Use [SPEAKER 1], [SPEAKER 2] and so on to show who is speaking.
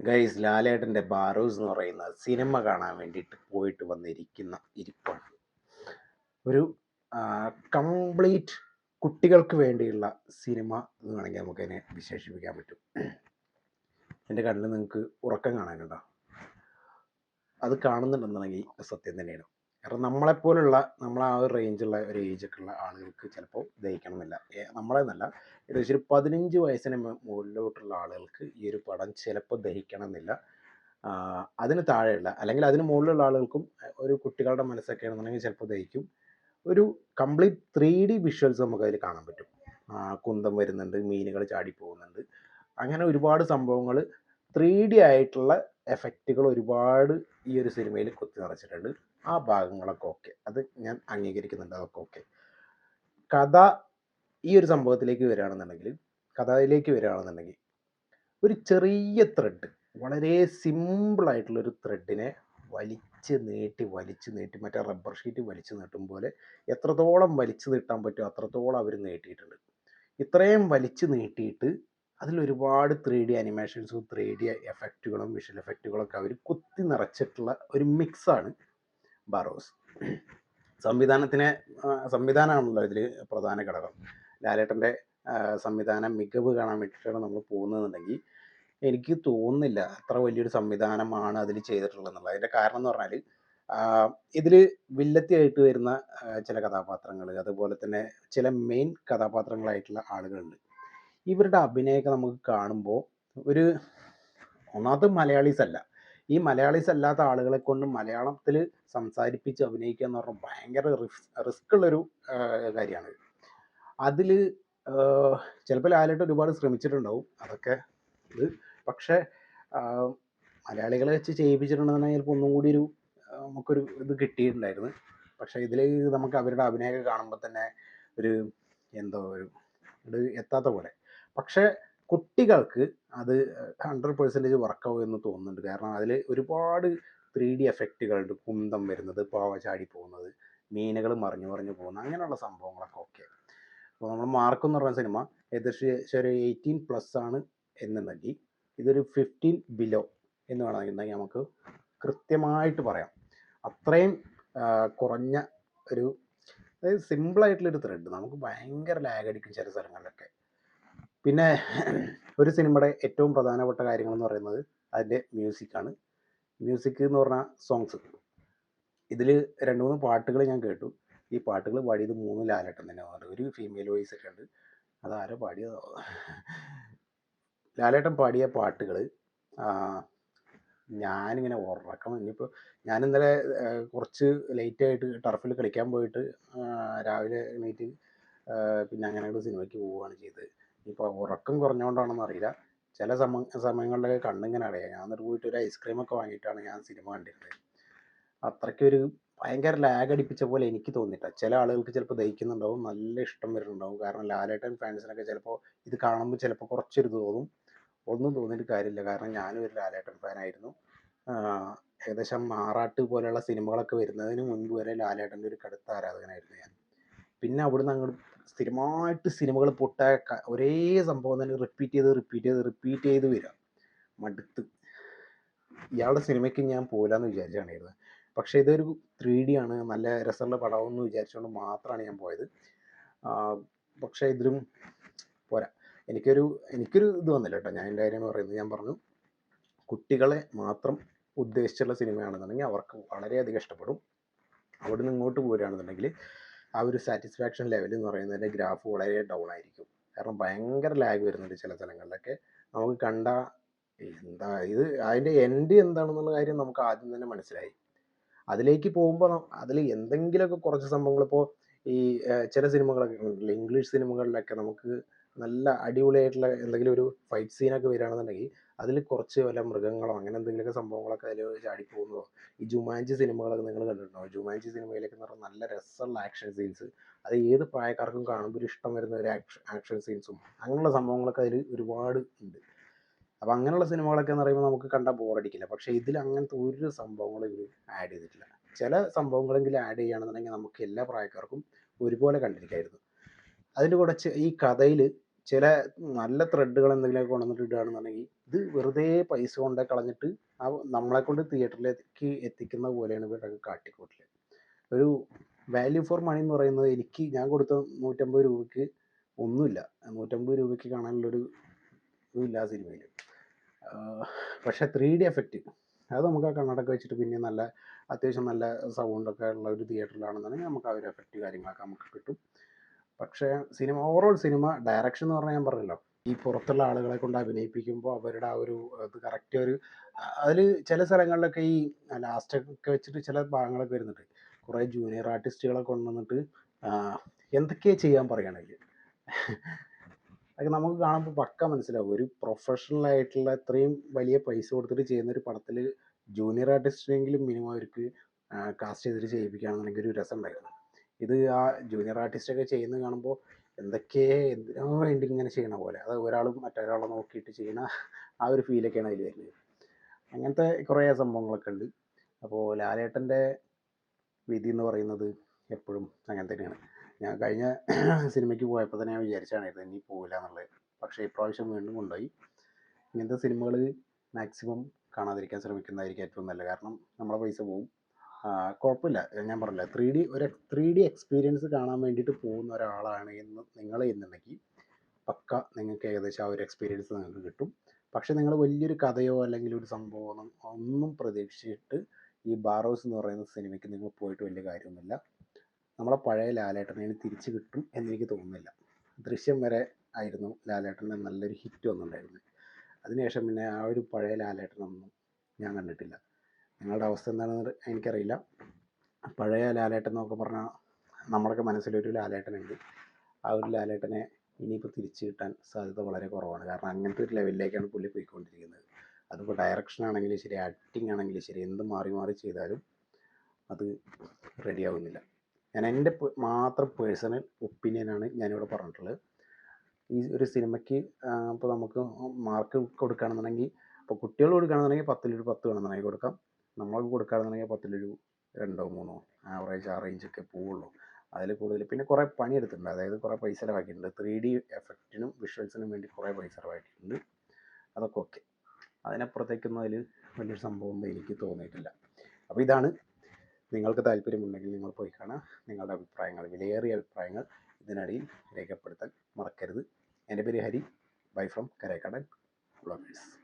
[SPEAKER 1] Guys ലാലേട്ടന്റെ ബാറൂസ് എന്ന് പറയുന്ന സിനിമ കാണാൻ വേണ്ടിയിട്ട് പോയിട്ട് വന്നിരിക്കുന്ന ഇരിപ്പാണ്. ഒരു കംപ്ലീറ്റ് കുട്ടികൾക്ക് വേണ്ടിയുള്ള സിനിമ എന്ന് വേണമെങ്കിൽ നമുക്കതിനെ വിശേഷിപ്പിക്കാൻ പറ്റും. എന്റെ കണ്ണിൽ നിങ്ങൾക്ക് ഉറക്കം കാണാനുണ്ടോ? അത് കാണുന്നുണ്ടെന്നുണ്ടെങ്കിൽ സത്യം തന്നെയാണ്. കാരണം നമ്മളെപ്പോലുള്ള നമ്മൾ ആ ഒരു റേഞ്ചുള്ള ഒരു ഏജൊക്കെ ഉള്ള ആളുകൾക്ക് ചിലപ്പോൾ ദഹിക്കണമെന്നില്ല. നമ്മളെ നമ്മളെന്നല്ല ഏകദേശം ഒരു പതിനഞ്ച് വയസ്സിന് മുകളിലോട്ടുള്ള ആളുകൾക്ക് ഈ ഒരു പടം ചിലപ്പോൾ ദഹിക്കണമെന്നില്ല. അതിന് താഴെയുള്ള അല്ലെങ്കിൽ അതിന് മുകളിലുള്ള ആളുകൾക്കും ഒരു കുട്ടികളുടെ മനസ്സൊക്കെ ആണെന്നുണ്ടെങ്കിൽ ചിലപ്പോൾ ദഹിക്കും. ഒരു കംപ്ലീറ്റ് ത്രീ ഡി വിഷ്വൽസ് നമുക്ക് അതിൽ കാണാൻ പറ്റും. കുന്തം വരുന്നുണ്ട് മീനുകൾ ചാടി പോകുന്നുണ്ട് അങ്ങനെ ഒരുപാട് സംഭവങ്ങൾ ത്രീ ഡി ആയിട്ടുള്ള എഫക്റ്റുകൾ ഒരുപാട് ഈ ഒരു സിനിമയിൽ കുത്തി നിറച്ചിട്ടുണ്ട്. ആ ഭാഗങ്ങളൊക്കെ ഓക്കെ അത് ഞാൻ അംഗീകരിക്കുന്നുണ്ട് അതൊക്കെ ഓക്കെ കഥ ഈ ഒരു സംഭവത്തിലേക്ക് വരികയാണെന്നുണ്ടെങ്കിൽ കഥയിലേക്ക് വരികയാണെന്നുണ്ടെങ്കിൽ ഒരു ചെറിയ ത്രെഡ് വളരെ സിമ്പിളായിട്ടുള്ളൊരു ത്രെഡിനെ വലിച്ച് നീട്ടി വലിച്ച് നീട്ടി മറ്റേ റബ്ബർ ഷീറ്റ് വലിച്ചു നീട്ടും പോലെ എത്രത്തോളം വലിച്ചു നീട്ടാൻ പറ്റുമോ അത്രത്തോളം അവർ നീട്ടിയിട്ടുണ്ട്. ഇത്രയും വലിച്ചു നീട്ടിയിട്ട് അതിൽ ഒരുപാട് ത്രീ ഡി അനിമേഷൻസും ത്രീ ഡി എഫക്റ്റുകളും വിഷ്വൽ എഫക്റ്റുകളൊക്കെ അവർ കുത്തി നിറച്ചിട്ടുള്ള ഒരു മിക്സാണ് ബറോസ്. സംവിധാനത്തിനെ സംവിധാനമാണല്ലോ ഇതിൽ പ്രധാന ഘടകം. ലാലേട്ടന്റെ സംവിധാന മികവ് കാണാൻ വേണ്ടിയിട്ടാണ് നമ്മൾ പോകുന്നതെന്നുണ്ടെങ്കിൽ എനിക്ക് തോന്നുന്നില്ല അത്ര വലിയൊരു സംവിധാനമാണ് അതിൽ ചെയ്തിട്ടുള്ളതെന്നുള്ളത്. അതിന്റെ കാരണം എന്ന് പറഞ്ഞാൽ ഇതിൽ വില്ലത്തിയായിട്ട് വരുന്ന ചില കഥാപാത്രങ്ങൾ അതുപോലെ തന്നെ ചില മെയിൻ കഥാപാത്രങ്ങളായിട്ടുള്ള ആളുകളുണ്ട്. ഇവരുടെ അഭിനയമൊക്കെ നമുക്ക് കാണുമ്പോൾ ഒരു ഒന്നാമത് മലയാളീസ് അല്ല ഈ മലയാളീസ് അല്ലാത്ത ആളുകളെ കൊണ്ട് മലയാളത്തിൽ സംസാരിപ്പിച്ച് അഭിനയിക്കുക എന്ന് പറഞ്ഞാൽ ഭയങ്കര റിസ്ക് ഉള്ളൊരു കാര്യമാണ്. അതിൽ ചിലപ്പോൾ ലാലേട്ട് ഒരുപാട് ശ്രമിച്ചിട്ടുണ്ടാവും അതൊക്കെ. ഇത് പക്ഷേ മലയാളികളെ വെച്ച് ചെയ്യിപ്പിച്ചിട്ടുണ്ടെന്ന് ചിലപ്പോൾ ഒന്നും കൂടി ഒരു നമുക്കൊരു ഇത് കിട്ടിയിട്ടുണ്ടായിരുന്നു. പക്ഷേ ഇതിൽ നമുക്ക് അവരുടെ അഭിനയമൊക്കെ കാണുമ്പോൾ തന്നെ ഒരു എന്തോ ഒരു ഇത് എത്താത്ത പോലെ. പക്ഷേ കുട്ടികൾക്ക് അത് ഹൺഡ്രഡ് പെർസെന്റേജ് വർക്കാവും എന്ന് തോന്നുന്നുണ്ട്. കാരണം അതിൽ ഒരുപാട് ത്രീ ഡി എഫക്റ്റുകളുണ്ട് കുന്തം വരുന്നത് പാവ ചാടി പോകുന്നത് മീനുകൾ മറിഞ്ഞു മറിഞ്ഞു പോകുന്നത് അങ്ങനെയുള്ള സംഭവങ്ങളൊക്കെ ഓക്കെ അപ്പോൾ നമ്മൾ മാർക്ക് എന്ന് പറഞ്ഞ സിനിമ ഏകദേശം ഒരു എയ്റ്റീൻ പ്ലസ് ആണ് എന്നുണ്ടെങ്കിൽ ഇതൊരു ഫിഫ്റ്റീൻ ബിലോ എന്ന് വേണമെന്നുണ്ടെങ്കിൽ നമുക്ക് കൃത്യമായിട്ട് പറയാം. അത്രയും കുറഞ്ഞ ഒരു അതായത് സിമ്പിളായിട്ടുള്ളൊരു ത്രെഡ് നമുക്ക് ഭയങ്കര ലാഗ് അടിക്കും ചില സ്ഥലങ്ങളിലൊക്കെ. പിന്നെ ഒരു സിനിമയുടെ ഏറ്റവും പ്രധാനപ്പെട്ട കാര്യങ്ങൾ എന്ന് പറയുന്നത് അതിന്റെ മ്യൂസിക്കാണ്. മ്യൂസിക് എന്ന് പറഞ്ഞാൽ സോങ്സ് ഇതിൽ രണ്ട് മൂന്ന് പാട്ടുകൾ ഞാൻ കേട്ടു. ഈ പാട്ടുകൾ പാടിയത് മൂന്ന് ലാലേട്ടൻ തന്നെ ഒരു ഫീമെയിൽ വോയിസ് ഒക്കെ ഉണ്ട്. അതാരോ പാടിയതോ? ലാലേട്ടൻ പാടിയ പാട്ടുകൾ ഞാനിങ്ങനെ ഉറക്കം ഇനിയിപ്പോൾ ഞാൻ ഇന്നലെ കുറച്ച് ലേറ്റ് ആയിട്ട് ടർഫിൽ കളിക്കാൻ പോയിട്ട് രാവിലെ എണീറ്റ് പിന്നെ അങ്ങനെ ഒരു സിനിമയ്ക്ക് പോവുകയാണ് ചെയ്തത്. ഇപ്പോൾ ഉറക്കം കുറഞ്ഞുകൊണ്ടാണെന്ന് അറിയില്ല. ചില സമ സമയങ്ങളിലൊക്കെ കണ്ണിങ്ങനെ അടയാ. ഞാൻ എന്നിട്ട് പോയിട്ട് ഒരു ഐസ്ക്രീം ഒക്കെ വാങ്ങിയിട്ടാണ് ഞാൻ സിനിമ കണ്ടിരുന്നത്. അത്രയ്ക്കൊരു ഭയങ്കര ലാഗ് അടിപ്പിച്ച പോലെ എനിക്ക് തോന്നിയിട്ട. ചില ആളുകൾക്ക് ചിലപ്പോൾ ദഹിക്കുന്നുണ്ടാവും നല്ല ഇഷ്ടം വരുന്നുണ്ടാവും. കാരണം ലാലേട്ടൻ ഫാൻസിനൊക്കെ ചിലപ്പോൾ ഇത് കാണുമ്പോൾ ചിലപ്പോൾ കുറച്ചൊരു തോന്നും. ഒന്നും തോന്നിയിട്ട് കാര്യമില്ല. കാരണം ഞാനും ഒരു ലാലേട്ടൻ ഫാനായിരുന്നു ഏകദേശം മാറാട്ട് പോലെയുള്ള സിനിമകളൊക്കെ വരുന്നതിന് മുൻപ് വരെ ലാലേട്ടന്റെ ഒരു കടുത്ത ആരാധകനായിരുന്നു ഞാൻ. പിന്നെ അവിടുന്ന് അങ്ങോട്ട് സ്ഥിരമായിട്ട് സിനിമകൾ പൊട്ട ഒരേ സംഭവം തന്നെ റിപ്പീറ്റ് ചെയ്ത് റിപ്പീറ്റ് ചെയ്ത് റിപ്പീറ്റ് ചെയ്ത് വരിക മടുത്ത്. ഇയാളുടെ സിനിമയ്ക്ക് ഞാൻ പോരാന്ന് വിചാരിച്ചാണ് പക്ഷേ ഇതൊരു ത്രീ ഡി ആണ് നല്ല രസമുള്ള പടമെന്ന് വിചാരിച്ചുകൊണ്ട് മാത്രമാണ് ഞാൻ പോയത്. പക്ഷേ ഇതിലും പോരാ. എനിക്കൊരു എനിക്കൊരു ഇത് വന്നില്ല കേട്ടോ ഞാൻ എന്റെ കാര്യം പറയുന്നത്. ഞാൻ പറഞ്ഞു കുട്ടികളെ മാത്രം ഉദ്ദേശിച്ചുള്ള സിനിമയാണെന്നുണ്ടെങ്കിൽ അവർക്ക് വളരെയധികം ഇഷ്ടപ്പെടും. അവിടെ നിന്ന് ഇങ്ങോട്ട് പോരുകയാണെന്നുണ്ടെങ്കിൽ ആ ഒരു സാറ്റിസ്ഫാക്ഷൻ ലെവൽ എന്ന് പറയുന്നതിന്റെ ഗ്രാഫ് വളരെ ഡൗൺ ആയിരിക്കും. കാരണം ഭയങ്കര ലാഗ് വരുന്നുണ്ട് ചില സ്ഥലങ്ങളിലൊക്കെ. നമുക്ക് കണ്ട എന്താ ഇത് അതിന്റെ എൻഡ് എന്താണെന്നുള്ള കാര്യം നമുക്ക് ആദ്യം തന്നെ മനസ്സിലായി. അതിലേക്ക് പോകുമ്പോൾ അതിൽ എന്തെങ്കിലുമൊക്കെ കുറച്ച് സംഭവങ്ങൾ ഇപ്പോൾ ഈ ചില സിനിമകളൊക്കെ ഇംഗ്ലീഷ് സിനിമകളിലൊക്കെ നമുക്ക് നല്ല അടിപൊളിയായിട്ടുള്ള എന്തെങ്കിലും ഒരു ഫൈറ്റ് സീനൊക്കെ വരികയാണെന്നുണ്ടെങ്കിൽ അതിൽ കുറച്ച് വല്ല മൃഗങ്ങളോ അങ്ങനെ എന്തെങ്കിലുമൊക്കെ സംഭവങ്ങളൊക്കെ അതിൽ ചാടിപ്പോകുന്നതോ? ഈ ജുമാൻജി സിനിമകളൊക്കെ നിങ്ങൾ കണ്ടിട്ടുണ്ടോ? ജുമാൻജി സിനിമയിലൊക്കെ പറഞ്ഞാൽ നല്ല രസമുള്ള ആക്ഷൻ സീൻസ് അത് ഏത് പ്രായക്കാർക്കും കാണുമ്പോൾ ഒരു ഇഷ്ടം വരുന്ന ഒരു ആക്ഷൻ ആക്ഷൻ സീൻസും അങ്ങനെയുള്ള സംഭവങ്ങളൊക്കെ അതിൽ ഒരുപാട് ഉണ്ട്. അപ്പോൾ അങ്ങനെയുള്ള സിനിമകളൊക്കെ എന്ന് പറയുമ്പോൾ നമുക്ക് കണ്ടാൽ ബോറടിക്കില്ല പക്ഷേ ഇതിൽ അങ്ങനത്തെ ഒരു സംഭവങ്ങളും ഇവർ ആഡ് ചെയ്തിട്ടില്ല. ചില സംഭവങ്ങളെങ്കിലും ആഡ് ചെയ്യുകയാണെന്നുണ്ടെങ്കിൽ നമുക്ക് എല്ലാ പ്രായക്കാർക്കും ഒരുപോലെ കണ്ടിരിക്കായിരുന്നു. അതിന്റെ കൂടെ ഈ കഥയിൽ ചില നല്ല ത്രെഡുകൾ എന്തെങ്കിലുമൊക്കെ കൊണ്ടുവന്നിട്ട് ഇടുകയാണെന്നുണ്ടെങ്കിൽ ഇത് വെറുതെ പൈസ കൊണ്ട് കളഞ്ഞിട്ട് ആ നമ്മളെ കൊണ്ട് തിയേറ്ററിലേക്ക് എത്തിക്കുന്ന പോലെയാണ് ഇവരുടെ കാട്ടിക്കൂട്ടൽ ഒരു വാല്യൂ ഫോർ മണി എന്ന് പറയുന്നത് എനിക്ക് ഞാൻ കൊടുത്ത നൂറ്റമ്പത് രൂപയ്ക്ക് ഒന്നുമില്ല. നൂറ്റമ്പത് രൂപയ്ക്ക് കാണാനുള്ളൊരു ഇതുമില്ല ആ സിനിമയിൽ പക്ഷേ ത്രീ ഡി എഫക്റ്റ് അത് നമുക്ക് ആ കണ്ണടൊക്കെ വെച്ചിട്ട് പിന്നെ നല്ല അത്യാവശ്യം നല്ല സൗണ്ടൊക്കെ ഉള്ള ഒരു തിയേറ്ററിലാണെന്നുണ്ടെങ്കിൽ നമുക്ക് ആ ഒരു എഫക്റ്റ് കാര്യങ്ങളൊക്കെ നമുക്ക് കിട്ടും. പക്ഷേ സിനിമ ഓവറോൾ സിനിമ ഡയറക്ഷൻ എന്ന് പറഞ്ഞാൽ ഞാൻ പറഞ്ഞല്ലോ. ഈ പുറത്തുള്ള ആളുകളെ കൊണ്ട് അഭിനയിപ്പിക്കുമ്പോൾ അവരുടെ ആ ഒരു അത് കറക്റ്റ് ഒരു അതിൽ ചില സ്ഥലങ്ങളിലൊക്കെ ഈ ലാസ്റ്റൊക്കെ വെച്ചിട്ട് ചില ഭാഗങ്ങളൊക്കെ വരുന്നുണ്ട്. കുറേ ജൂനിയർ ആർട്ടിസ്റ്റുകളെ കൊണ്ടുവന്നിട്ട് എന്തൊക്കെയാണ് ചെയ്യാൻ പറയുകയാണെങ്കിൽ അതൊക്കെ നമുക്ക് കാണുമ്പോൾ പക്ക മനസ്സിലാവും. ഒരു പ്രൊഫഷണൽ ആയിട്ടുള്ള ഇത്രയും വലിയ പൈസ കൊടുത്തിട്ട് ചെയ്യുന്ന ഒരു പടത്തിൽ ജൂനിയർ ആർട്ടിസ്റ്റിനെങ്കിലും മിനിമം അവർക്ക് കാസ്റ്റ് ചെയ്തിട്ട് ചെയ്യിപ്പിക്കുകയാണെന്നുണ്ടെങ്കിൽ ഒരു രസം ഉണ്ടായിരുന്നു. ഇത് ആ ജൂനിയർ ആർട്ടിസ്റ്റൊക്കെ ചെയ്യുന്നത് കാണുമ്പോൾ എന്തൊക്കെ എന്തിനോ വേണ്ടി ഇങ്ങനെ ചെയ്യണ പോലെ? അത് ഒരാൾ മറ്റൊരാളെ നോക്കിയിട്ട് ചെയ്യണ ആ ഒരു ഫീലൊക്കെയാണ് അതിൽ വരുന്നത്. അങ്ങനത്തെ കുറേ സംഭവങ്ങളൊക്കെ ഉണ്ട്. അപ്പോൾ ലാലേട്ടന്റെ വിധി എന്ന് പറയുന്നത് എപ്പോഴും അങ്ങനെ തന്നെയാണ്. ഞാൻ കഴിഞ്ഞ സിനിമയ്ക്ക് പോയപ്പോൾ തന്നെ ഞാൻ വിചാരിച്ചാണ് ഇനി പോകില്ല എന്നുള്ളത്. പക്ഷേ ഇപ്രാവശ്യം വീണ്ടും കൊണ്ടുപോയി. ഇങ്ങനത്തെ സിനിമകൾ മാക്സിമം കാണാതിരിക്കാൻ ശ്രമിക്കുന്നതായിരിക്കും ഏറ്റവും നല്ലത്. കാരണം നമ്മളെ പൈസ പോവും. കുഴപ്പമില്ല ഞാൻ പറഞ്ഞില്ല ത്രീ ഡി ഒരു ത്രീ ഡി എക്സ്പീരിയൻസ് കാണാൻ വേണ്ടിയിട്ട് പോകുന്ന ഒരാളാണ് എന്ന് നിങ്ങൾ എന്നുണ്ടെങ്കിൽ പക്ക നിങ്ങൾക്ക് ഏകദേശം ആ ഒരു എക്സ്പീരിയൻസ് നിങ്ങൾക്ക് കിട്ടും. പക്ഷെ നിങ്ങൾ വലിയൊരു കഥയോ അല്ലെങ്കിൽ ഒരു സംഭവമോ ഒന്നും പ്രതീക്ഷിച്ചിട്ട് ഈ ബാറോസ് എന്ന് പറയുന്ന സിനിമയ്ക്ക് നിങ്ങൾ പോയിട്ട് വലിയ കാര്യമൊന്നുമില്ല. നമ്മളെ പഴയ ലാലേട്ടനെ തിരിച്ചു കിട്ടും എന്നെനിക്ക് തോന്നുന്നില്ല. ദൃശ്യം വരെ ആയിരുന്നു ലാലേട്ടന്റെ നല്ലൊരു ഹിറ്റ് വന്നിട്ടുണ്ടായിരുന്നത്. അതിനുശേഷം പിന്നെ ആ ഒരു പഴയ ലാലേട്ടനൊന്നും ഞാൻ കണ്ടിട്ടില്ല. നിങ്ങളുടെ അവസ്ഥ എന്താണെന്ന് എനിക്കറിയില്ല. പഴയ ലാലേട്ടൻ എന്നൊക്കെ പറഞ്ഞാൽ നമ്മുടെയൊക്കെ മനസ്സിലൊരു ലാലേട്ടനുണ്ട്. ആ ഒരു ലാലേട്ടനെ ഇനിയിപ്പോൾ തിരിച്ചു കിട്ടാൻ സാധ്യത വളരെ കുറവാണ്. കാരണം അങ്ങനത്തെ ഒരു ലെവലിലേക്കാണ് പുള്ളി പോയിക്കൊണ്ടിരിക്കുന്നത്. അതിപ്പോൾ ഡയറക്ഷൻ ആണെങ്കിലും ശരി ആക്ടിങ് ആണെങ്കിലും ശരി എന്ത് മാറി മാറി ചെയ്താലും അത് റെഡിയാവുന്നില്ല ഞാൻ എന്റെ മാത്രം പേഴ്സണൽ ഒപ്പീനിയനാണ് ഞാനിവിടെ പറഞ്ഞിട്ടുള്ളത്. ഈ ഒരു സിനിമയ്ക്ക് ഇപ്പോൾ നമുക്ക് മാർക്ക് കൊടുക്കുകയാണെന്നുണ്ടെങ്കിൽ ഇപ്പോൾ കുട്ടികൾ കൊടുക്കുകയാണെന്നുണ്ടെങ്കിൽ പത്തിലൊരു പത്ത് വേണമെന്നുണ്ടെങ്കിൽ കൊടുക്കാം. നമ്മൾക്ക് കൊടുക്കുകയാണെന്നുണ്ടെങ്കിൽ പത്തിലൊരു രണ്ടോ മൂന്നോ ആവറേജ് ആ റേഞ്ചൊക്കെ പോവുള്ളൂ. അതിൽ കൂടുതൽ പിന്നെ കുറേ പണിയെടുത്തിട്ടുണ്ട്. അതായത് കുറേ പൈസ ചിലവാക്കിയിട്ടുണ്ട്. ത്രീ ഡി എഫക്റ്റിനും വിഷ്വൽസിനും വേണ്ടി കുറേ പൈസ ചിലവാക്കിയിട്ടുണ്ട്. അതൊക്കെ ഓക്കെ അതിനപ്പുറത്തേക്കൊന്നും അതിൽ വലിയൊരു സംഭവം എനിക്ക് തോന്നിയിട്ടില്ല. അപ്പോൾ ഇതാണ് നിങ്ങൾക്ക് താല്പര്യമുണ്ടെങ്കിൽ നിങ്ങൾ പോയി കാണാം. നിങ്ങളുടെ അഭിപ്രായങ്ങൾ വിലയേറിയ അഭിപ്രായങ്ങൾ ഇതിനിടയിൽ രേഖപ്പെടുത്താൻ മറക്കരുത്. എന്റെ പേര് Hari. Bye from Karekkadan. Vloggers